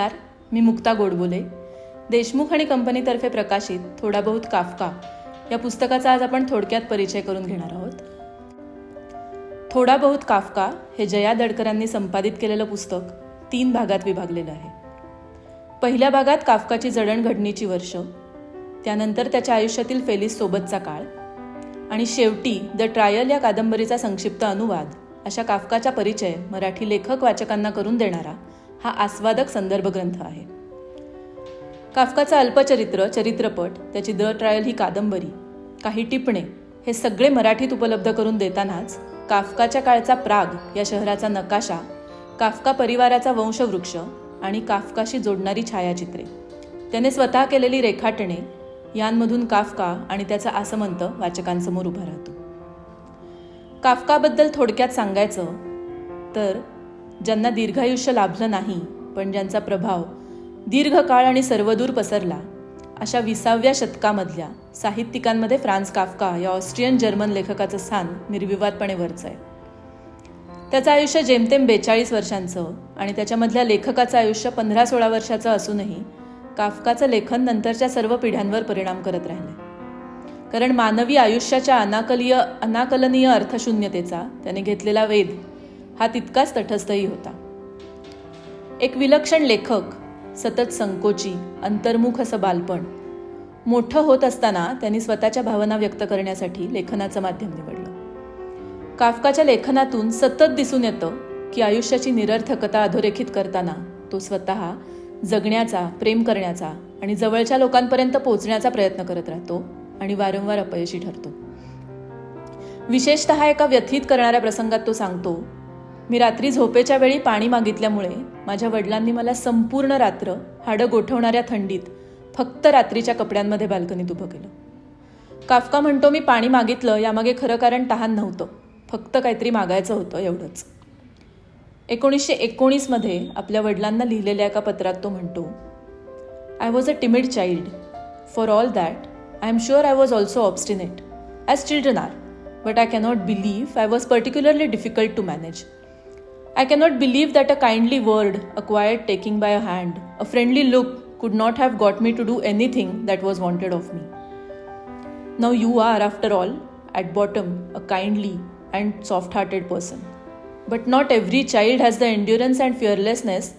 नमस्कार मी मुक्ता गोडबोले. देशमुख आणि कंपनीतर्फे प्रकाशित थोडा बहुत काफका या पुस्तकाचा आज आपण थोडक्यात परिचय करून घेणार आहोत. थोडा बहुत काफका हे जया दडकरांनी संपादित केलेलं पुस्तक तीन भागात विभागलेलं आहे. पहिल्या भागात काफकाची जडणघडणीची वर्ष त्यानंतर त्याच्या आयुष्यातील फेलिस सोबतचा काळ आणि शेवटी द ट्रायल या कादंबरीचा संक्षिप्त अनुवाद अशा काफकाचा परिचय मराठी लेखक वाचकांना करून देणारा हा आस्वादक संदर्भ ग्रंथ आहे. काफकाचं अल्पचरित्र चरित्रपट त्याची द ट्रायल ही कादंबरी काही टिपणे हे सगळे मराठीत उपलब्ध करून देतानाच काफकाच्या काळचा प्राग या शहराचा नकाशा काफका परिवाराचा वंशवृक्ष आणि काफकाशी जोडणारी छायाचित्रे. त्याने स्वतः केलेली रेखाटणे यांमधून काफका आणि त्याचा आसमंत वाचकांसमोर उभा राहतो. काफकाबद्दल थोडक्यात सांगायचं तर ज्यांना दीर्घायुष्य लाभलं नाही पण ज्यांचा प्रभाव दीर्घकाळ आणि सर्वदूर पसरला अशा विसाव्या शतकामधल्या साहित्यिकांमध्ये फ्रान्स काफका या ऑस्ट्रियन जर्मन लेखकाचं स्थान निर्विवादपणे वरचं आहे. त्याचं आयुष्य जेमतेम बेचाळीस वर्षांचं आणि त्याच्यामधल्या लेखकाचं आयुष्य पंधरा सोळा वर्षाचं असूनही काफकाचं लेखन नंतरच्या सर्व पिढ्यांवर परिणाम करत राहिले कारण मानवी आयुष्याच्या अनाकलीय अनाकलनीय अर्थशून्यतेचा त्याने घेतलेला वेध हा तितकाच तटस्थही होता. एक विलक्षण लेखक सतत संकोची अंतर्मुख असं बालपण मोठं होत असताना त्यांनी स्वतःच्या भावना व्यक्त करण्यासाठी लेखनाचं माध्यम निवडलं. काफकाच्या लेखनातून सतत दिसून येतं की आयुष्याची निरर्थकता अधोरेखित करताना तो स्वतः जगण्याचा प्रेम करण्याचा आणि जवळच्या लोकांपर्यंत पोहोचण्याचा प्रयत्न करत राहतो आणि वारंवार अपयशी ठरतो. विशेषतः एका व्यथित करणाऱ्या प्रसंगात तो सांगतो मी रात्री झोपेच्या वेळी पाणी मागितल्यामुळे माझ्या वडिलांनी मला संपूर्ण रात्र हाडं गोठवणाऱ्या थंडीत फक्त रात्रीच्या कपड्यांमध्ये बाल्कनीत उभं केलं. काफका म्हणतो मी पाणी मागितलं यामागे खरं कारण तहान नव्हतं. फक्त काहीतरी मागायचं होतं एवढंच. एकोणीसशे एकोणीसमध्ये आपल्या वडिलांना लिहिलेल्या एका पत्रात तो म्हणतो I was a timid child for all that I am sure I was also obstinate as children are but I cannot believe I was particularly difficult to manage I cannot believe that a kindly word, acquired taking by a hand, a friendly look, could not have got me to do anything that was wanted of me. Now you are, after all, at bottom, a kindly and soft hearted person. But not every child has the endurance and fearlessness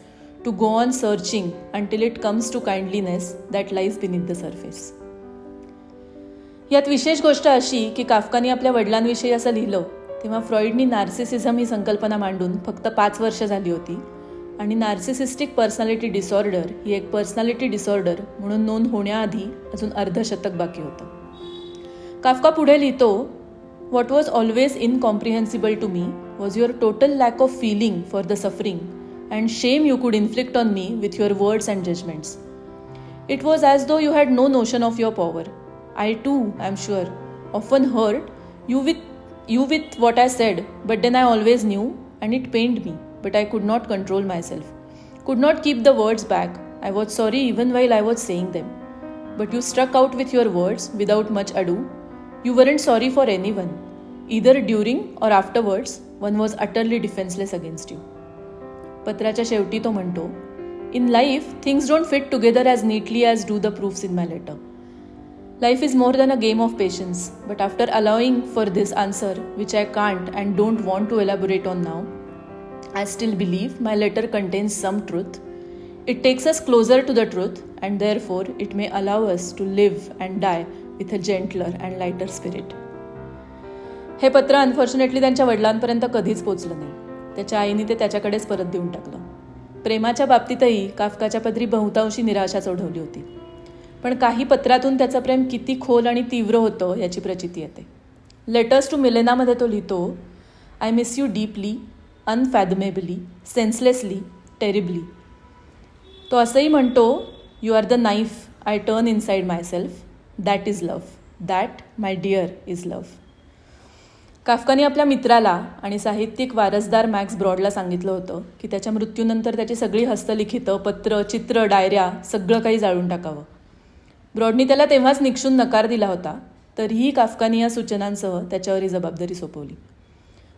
to go on searching until it comes to kindliness that lies beneath the surface. यात विशेष गोष्ट अशी की काफकानी आपल्या वडिलांविषयी असं लिहिलं तेव्हा फ्रॉईडनी नार्सिसिझम ही संकल्पना मांडून फक्त पाच वर्ष झाली होती. आणि नार्सिसिस्टिक पर्सनॅलिटी डिसऑर्डर ही एक पर्सनॅलिटी डिसऑर्डर म्हणून नोंद होण्याआधी अजून अर्धशतक बाकी होतं. काफका पुढे लिहितो what was always incomprehensible to me was your total lack of feeling for the suffering and shame you could inflict on me with your words and judgements it was as though you had no notion of your power I too I am sure often hurt you with you with what I said, but then I always knew, and it pained me, but I could not control myself. Could not keep the words back. I was sorry even while I was saying them. But you struck out with your words without much ado. You weren't sorry for anyone. Either during or afterwards, one was utterly defenseless against you. पत्राच्या शेवटी तो म्हणतो in life things don't fit together as neatly as do the proofs in my letter Life is more than a game of patience, but after allowing for this answer, which I can't and don't want to elaborate on now, I still believe my letter contains some truth. It takes us closer to the truth, and therefore it may allow us to live and die with a gentler and lighter spirit. हे पत्र unfortunately त्यांच्या वडिलांपर्यंत कधीच पोचलं नाही त्याच्या आईने ते त्याच्याकडेच परत देऊन टाकलं प्रेमाच्या बाबतीतही काफकाच्या पदरी बहुतांशी निराशाच ओढवली होती पण काही पत्रातून त्याचं प्रेम किती खोल आणि तीव्र होतं याची प्रचिती येते. लेटर्स टू मिलेनामध्ये तो लिहितो I miss you deeply unfathomably senselessly terribly तो असंही म्हणतो you are the knife I turn inside myself that is love that my dear is love काफकाने आपल्या मित्राला आणि साहित्यिक वारसदार मॅक्स ब्रॉडला सांगितलं होतं की त्याच्या मृत्यूनंतर त्याची सगळी हस्तलिखितं पत्र चित्र डायऱ्या सगळं काही जाळून टाकावं. ब्रॉडनी त्याला तेव्हाच निक्षून नकार दिला होता तरीही काफकानी या सूचनांसह त्याच्यावर ही जबाबदारी सोपवली.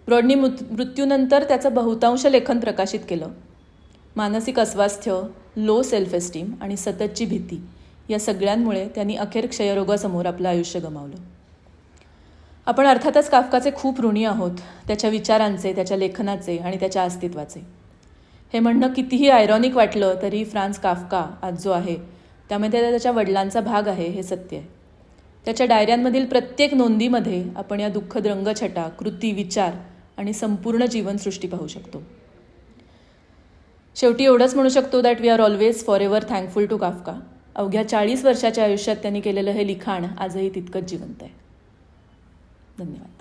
ब्रॉडनी मृत्यूनंतर त्याचं बहुतांश लेखन प्रकाशित केलं. मानसिक अस्वास्थ्य लो सेल्फ एस्टीम आणि सततची भीती या सगळ्यांमुळे त्यांनी अखेर क्षयरोगासमोर आपलं आयुष्य गमावलं. आपण अर्थातच काफकाचे खूप ऋणी आहोत त्याच्या विचारांचे त्याच्या लेखनाचे आणि त्याच्या अस्तित्वाचे. हे म्हणणं कितीही आयरॉनिक वाटलं तरी फ्रान्स काफका आज जो आहे त्यामध्ये त्याच्या वडिलांचा भाग आहे हे सत्य आहे. त्याच्या डायऱ्यांमधील प्रत्येक नोंदीमध्ये आपण या दुःखद रंगछटा कृती विचार आणि संपूर्ण जीवनसृष्टी पाहू शकतो. शेवटी एवढंच म्हणू शकतो that we are always forever thankful to Kafka अवघ्या चाळीस वर्षाच्या आयुष्यात त्यांनी केलेलं हे लिखाण आजही तितकंच जिवंत आहे. धन्यवाद.